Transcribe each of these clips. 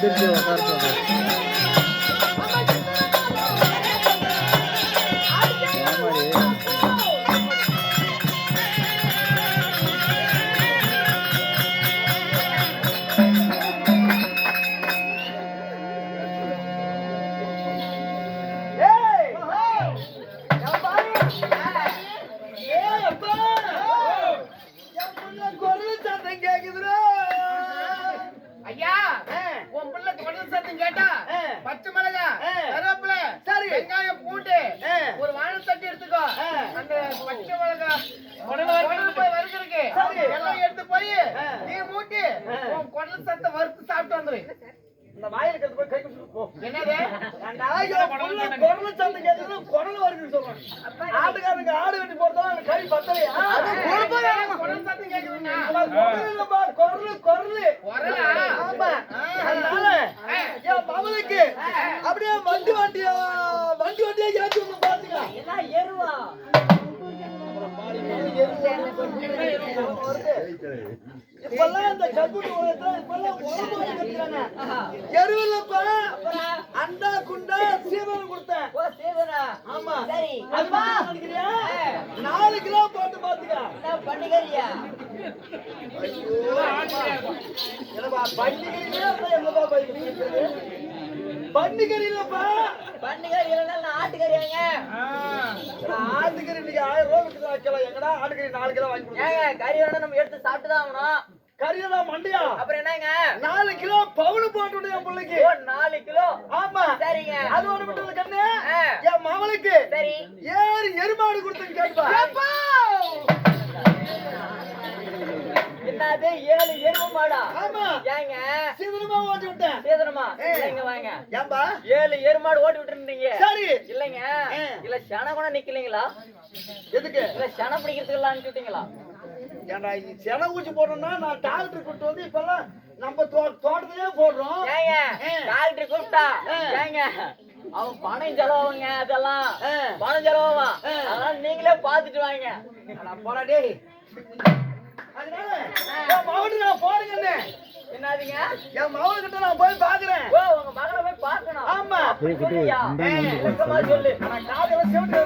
别叫我大哥。குடல் சத்தை வறுத்து சாப்பிட்டு வந்துரு. இந்த வாயில இருக்கிறது போய் கை கொடுத்து போ. என்னது? குடல் சந்தை கேட்கறது குடல் வருதுன்னு சொல்றாங்க. ஆட்டுக்காரங்க ஆடு வெட்டி போறதால அந்த கறி பத்தலையா? குடல் சத்தம் இல்லப்பா, குரலு, குரலு. குரலா? ஆமா. அதனால என் மகளுக்கு அப்படியே வண்டி வண்டியா? இப்பெல்லாம் இந்த கல்குட்டி உலகத்துல இப்பெல்லாம் உடம்பு. எருவில்லப்பா, அண்டா குண்டா சீவனம் கொடுத்தேன். சேவனா? ஆமா. சரி. அது மட்டும் நினைக்கிறியா? நாலு கிலோ போட்டு பாத்துக்க. பண்ணிக்கறியா? பண்டிகை பண்டிகை இல்லப்பா. பண்ணிக்கறி இல்லைன்னா நான் ஆட்டுக்கறியாங்க ஆட்டுக்கறி இன்னைக்கு ஆயிரம் ரூபாய் விட்டு வைக்கலாம் எங்கடா ஆட்டுக்கறி நாலு கிலோ வாங்கி கொடுங்க ஏங்க கறி வேணா நம்ம எடுத்து சாப்பிட்டு தான் ஆகணும் கறியெல்லாம் மண்டியா? அப்புறம் என்னங்க? நாலு கிலோ பவுனு போட்டு என் பிள்ளைக்கு. நாலு கிலோ? ஆமா. சரிங்க. அது ஒரு மட்டும் கண்ணு. என் மவளுக்கு சரி. ஏறு எருமாடு கொடுத்தேன் கேட்பா. இல்லைங்க வாங்க. ஏழு எருமாடு ஓட்டி விட்டுருந்தீங்க. சரி. இல்லைங்க. இல்ல சன கூட நிக்கலீங்களா? எதுக்கு? இல்ல சன பிடிக்கிறதுக்கு அனுப்பிட்டீங்களா ஏன்டா சென ஊசி போடணும்னா நான் டாக்டர் கூட்டு வந்து இப்பெல்லாம் நம்ம தோட்டத்திலே போடுறோம். ஏங்க. டாக்டர் கூப்பிட்டா. ஏங்க அவன் பணம் செலவாங்க அதெல்லாம். பணம் செலவாமா ஆ. அதெல்லாம் நீங்களே பாத்துட்டு வாங்க. போடா டேய். அதனால மகனுக்கு என் மகனுக்கிட்ட நான் போய் பாக்குறேன் ஓ உங்க மகளை போய் பார்க்கணும். ஆமா. சொல்லு. நான் காலையில செவிட்டு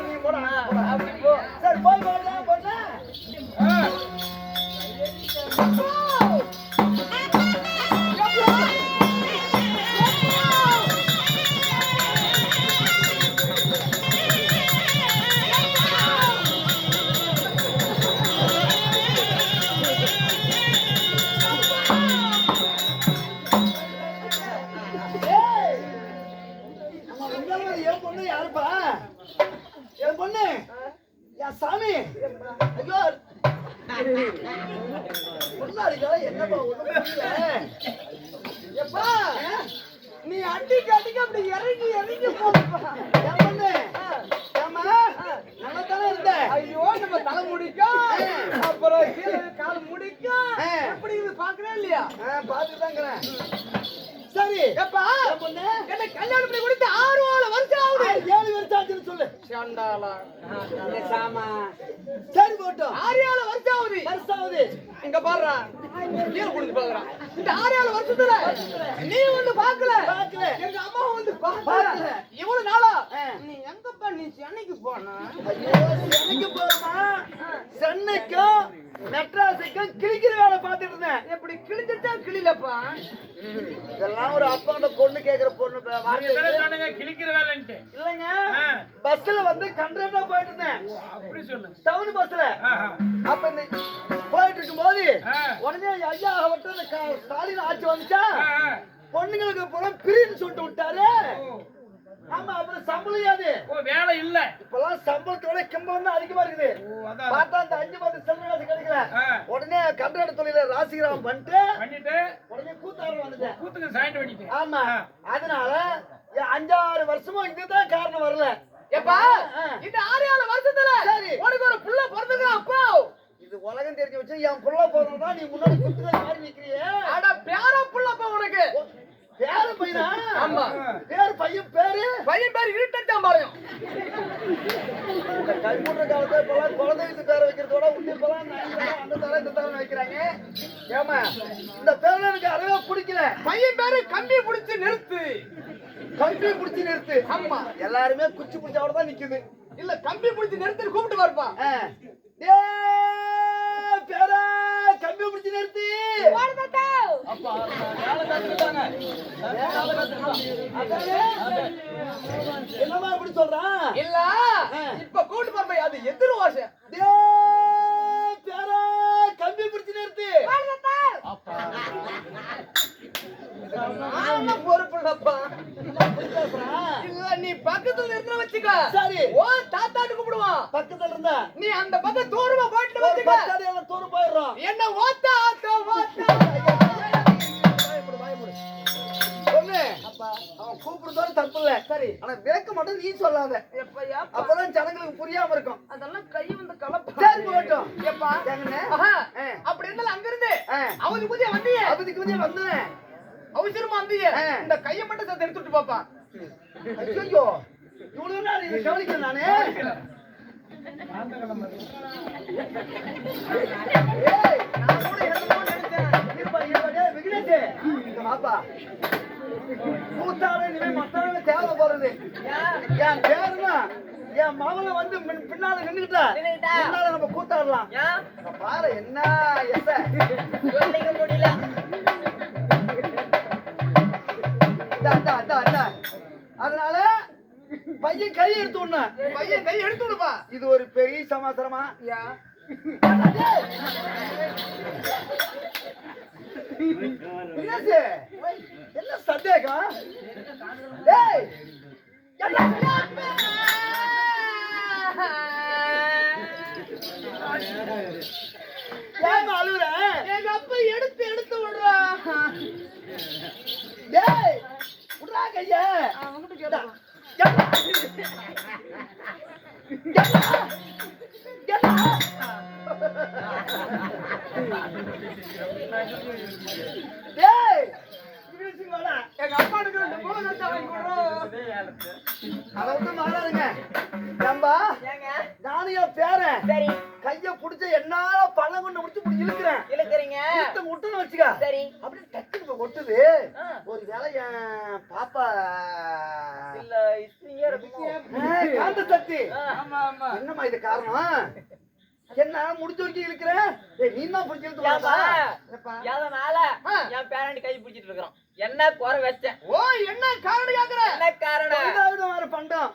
அடிக்க அடிக்க அப்படி இறங்கி இறங்கி ஏம்மா? நல்லா தானே இருந்த? ஐயோ நம்ம தலை முடிக்கும் அப்புறம் கீழே கால் முடிக்கும் எப்படி இது பாக்குறேன் இல்லையா? பார்த்துட்டு தாங்கிறேன் சரி. எப்பா பொண்ணு? என்ன கல்யாணம் பண்ணி கொடுத்து ஆறு ஏழு வருஷம் ஆகுது. ஏழு வருஷம் ஆச்சுன்னு சொல்லு. சண்டாளா. சாமா. சரி போட்டோம். ஆறு ஏழு வருஷம் ஆகுது. வருஷம் ஆகுது. இங்க பாருடா. கீழே குடிச்சு பாக்குறான் இந்த ஆறு வருஷத்துல நீ வந்து பாக்கல பார்க்கல. எங்க அம்மா வந்து. பாக்கல இவ்வளவு நாளா. நீ எங்கப்பா நீ சென்னைக்கு போன? சென்னைக்கு போறமா சென்னைக்கும் மெட்ராஸுக்கும் கிழிக்கிற வேலை பார்த்துட்டு இருந்தேன். எப்படி கிழிஞ்சிட்டா கிளிலப்பா இதெல்லாம் ஒரு அப்பா பொண்ணு கேக்குற பொண்ணு வார்த்தை கிழிக்கிற வேலைன்ட்டு இல்லைங்க. பஸ்ல வந்து கண்ட்ரக்டா போயிட்டு இருந்தேன். அப்படி சொல்லு. டவுன் பஸ்ல. அப்ப இந்த போயிட்டு இருக்கும்போது ஆ. உடனே ஐயா அவர்கிட்ட இந்த ஸ்டாலின் ஆட்சி வந்துச்சா. பொண்ணுங்களுக்கு புறம் பிரின்னு சொல்லிட்டு விட்டாரு. ஆமா அப்புறம் சம்பளம் யாது வேலை இல்ல. இப்பெல்லாம் சம்பளத்தோட கிம்பளம் தான் அதிகமா இருக்குது. பார்த்தா அந்த அஞ்சு பத்து செல்வ கிடைக்கல. உடனே கன்றட தொழில ராசிகிராமம் பண்ணிட்டு கூத்துக்கு ஆமா. அதனால அஞ்சாறு வருஷமும் இதுதான் காரணம் வரல. எப்பா. இந்த ஆறு ஏழு வருஷத்துல சரி. உனக்கு ஒரு புள்ள பிறந்தது அப்பா? இது உலகம் தெரிஞ்சு வச்சு என் புள்ள போதும் நீ முன்னாடி குத்துக்கள் நிக்கிறியே? அட பேரா புள்ளப்பா உனக்கு? பேரு பையனா? ஆமா. பேரு பையன் பேரு? பையன் பேர் கல்முன்ற காலத்துல இப்பெல்லாம் பேரை வைக்கிறதோட இப்பெல்லாம் அந்த இந்த வைக்கிறாங்க ஏமா இந்த பேர்ல எனக்கு அறவே பிடிக்கல பையன் பேரு கம்பி பிடிச்சு நிறுத்து. கம்பி பிடிச்சி நிறுத்து. ஆமா எல்லாருமே குச்சி பிடிச்சவோட தான் நிக்குது. இல்ல கம்பி பிடிச்சு நிறுத்து கூப்பிட்டு வரப்பா. பேரா கம்பி பிடிச்சி நிறுத்தி? என்னம்மா இப்படி சொல்றான் இல்ல இப்ப கூப்பிட்டு வரப்பா அது எதிர் வாசம் டேய், பேரா கம்பி பிடிச்சி நிறுத்தி. நான் பொறுப்பு இல்லப்பா. இல்ல நீ பக்கத்துல இருந்து வச்சுக்க. சரி. ஓ தாத்தாட்டு கூப்பிடுவான் பக்கத்துல இருந்தா? நீ அந்த பக்கம் தூரமா போயிட்டு வச்சுக்க. அடி எல்லாம் தூரம் போயிடுறோம். என்ன ஓத்தா ஆத்தா ஓத்தா அவன் கூப்பிடுறதோட தப்பு இல்ல. சரி. ஆனா வேக்க மட்டும் நீ சொல்லாத. அப்பதான் ஜனங்களுக்கு புரியாம இருக்கும். அதெல்லாம் கை வந்து கலப்பா. சரி போகட்டும். எப்பா. அப்படி இருந்தாலும் அங்க இருந்து ஆ. அவதி புதிய வந்தீங்க அவதிக்கு வந்து வந்தேன். அவசரமா வந்தீங்க ஆ. இந்த கைய மட்டும் சேர்த்து எடுத்துட்டு பாப்பா. ஐயோ இவ்வளவு நாள் இதை கவனிக்கிறேன் நானு. தேவை போறது. என் பேருனா என் மகனை வந்து மின்- பின்னால நின்னுக்கிட்டா. பின்னால நம்ம கூத்தாடலாம். பாரு என்ன எச முடியல. இந்தா, இந்தா. அதனால பையன் கை எடுத்து விடணும். பையன் கை எடுத்து விடுப்பா இது ஒரு பெரிய விக்னேஷ், என்ன சந்தேகம் என்ன? எங்க அப்பா ரெண்டு போல கட்டா வாங்கி கொடுறோம் மாறாதுங்க ஏம்பா என் பேரன் சரி. கைய புடிச்ச என்னால பழம் கொண்டு முடிச்சு இப்படி இழுக்கிறேன் இழுக்கிறீங்க. இழுத்து முட்டுன்னு வச்சுக்க சரி. அப்படியே டக்குனு இப்ப கொட்டுது ஆ. ஒரு வேலை என் பாப்பா இல்ல காந்த சக்தி. ஆ. ஆமா ஆமா. என்னம்மா இது காரணம்? என்ன முடிச்ச வரைக்கும் இழுக்கிறேன் ஏய் நீ தான் பிடிச்சி எதனால. என் பேரண்டி கை பிடிச்சிட்டு இருக்கிறோம் என்ன குறை வச்சேன்? ஓ என்ன காரணம் கேக்குற? என்ன காரணம்? பழுதாயிடும் வேற பண்டம்.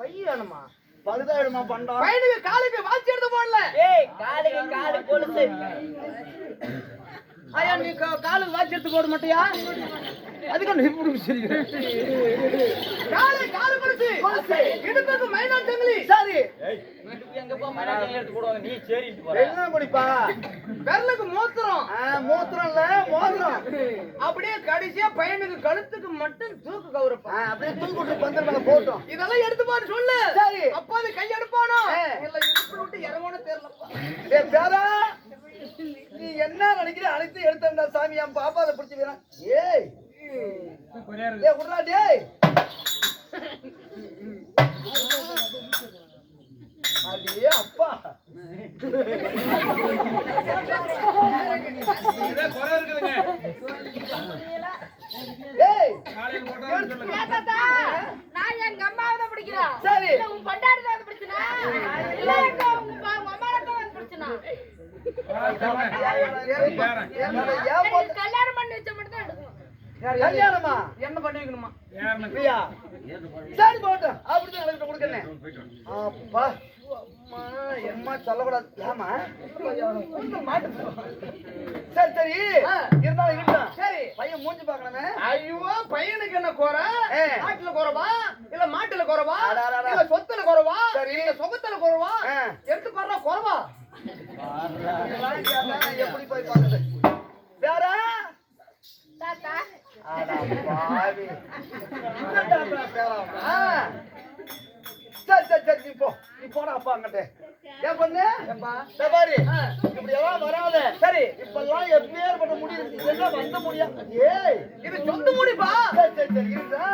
பையனுமா பழுதாயிடுமா பண்டம்? பையனுக்கு காலுக்கு வாட்சி எடுத்து போடல. ஏய் காலுக்கு காலு கொலுசு. ஐயா நீ காலுக்கு வாட்சி எடுத்து போட மாட்டியா? அதுக்கு இப்படி சொல்லிக்கிற காலு காலு கொலுசு. இடுப்புக்கு மைனான் சங்கிலி சரி. நீ போற. என்ன குடிப்பா? விரலுக்கு மூத்திரம் மூத்திரம் இல்ல மோதிரம். அப்படியே கடைசியா பையனுக்கு கழுத்துக்கு மட்டும் தூக்கு கௌரப்பா அப்படியே தூக்கிட்டு வந்துருப்பாங்க போட்டோம். இதெல்லாம் எடுத்து பாரு சொல்லு. சரி. அப்பா அது கை எடுப்பானோ? ஆ. இல்ல இடுப்பு விட்டு இறங்கணும் தெரியலப்பா. பேரா. நீ என்ன நினைக்கிற? அனைத்து எடுத்தா சாமி என் பாப்பா அதை பிடிச்சி வீரன் ஏய். டேய் விட்றா டேய். அடே அப்பா. நான் எங்க அம்மாவை தான் பிடிக்கிறேன். சரி. உன் தான் பிடிச்சனா? இல்ல, எங்க உங்க அம்மாவை தான் பிடிச்சனா? கல்யாணம் பண்ணி வச்ச மட்டும் தான் எடுக்கணும். கல்யாணமா? என்ன பண்ணி வைக்கணுமா? சரி போட்டோம் அப்படிதான் எனக்கு கொடுக்கணும். அப்பா அம்மா எம்மா சொல்லக்கூடாது. ஏமா சரி சரி. ஆ. இருந்தாலும் இருக்கட்டும். சரி. பையன் மூஞ்சி பார்க்கணுமே ஐயோ பையனுக்கு என்ன குறை? ஏ. நாட்டுல குறைவா? இல்ல மாட்டுல குறைவா. இல்ல சொத்துல குறைவா? சரி. இல்ல சொகத்துல குறைவா. எடுத்து பாடுறா குறைவா. எப்படி போய் பார்க்கறது வேற தாத்தா, பாவி. என்னடா சரி சரி சரி நீ போ. நீ போடா அப்பா அங்கிட்ட. ஏன் பண்ணு? இந்த பாரு. இப்படி எல்லாம் வராத? சரி இப்பெல்லாம் எப்பேற்பட்ட முடி இருக்கு. இதெல்லாம் வந்த முடியா? ஏய் இது சொந்த முடிப்பா? சரி சரி சரி இருக்கா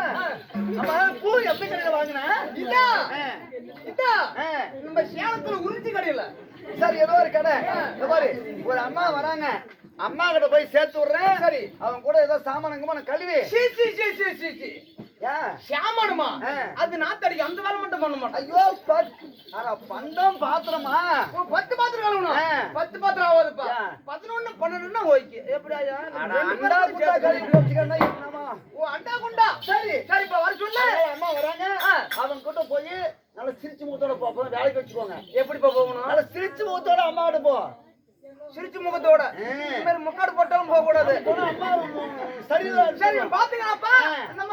ஆமா பூ எந்த கடையில வாங்கின? இதா. இதா. நம்ம சேலத்துல உறிஞ்சி கடையில. சரி ஏதோ ஒரு கடை. பாரு ஒரு அம்மா வராங்க. அம்மா கிட்ட போய் சேர்த்து விடுறேன். சரி. அவங்க கூட ஏதோ சாமானங்கமா கழுவி. சீ சீ சீ சீ சீ சீ. ஏன் சாமானுமா. அது நாத்தடிக்கு அந்த வேலை மட்டும் பண்ண மாட்டேன். ஐயோ பந்தம் பாத்திரமா? பத்து பாத்திரம் கழுவணும். பத்து பாத்திரம் ஆகாதுப்பா. பதினொன்னு பன்னெண்டுன்னா ஓகே. எப்படி ஓ அண்டா குண்டா? சரி. சரிப்பா வர சொல்லு. அம்மா வராங்க. அவங்க கிட்ட போய் நல்லா சிரிச்சு முகத்தோட போப்போம் வேலைக்கு வச்சுக்கோங்க. எப்படிப்பா போகணும்? நல்லா சிரிச்சு முகத்தோட அம்மா கிட்ட போ. சிரிச்சு முகத்தோட. மாதிரி முக்காடு போட்டாலும் போக கூடாது சரிதான். சரி பாத்துக்கலாப்பா ஆ. நம்ம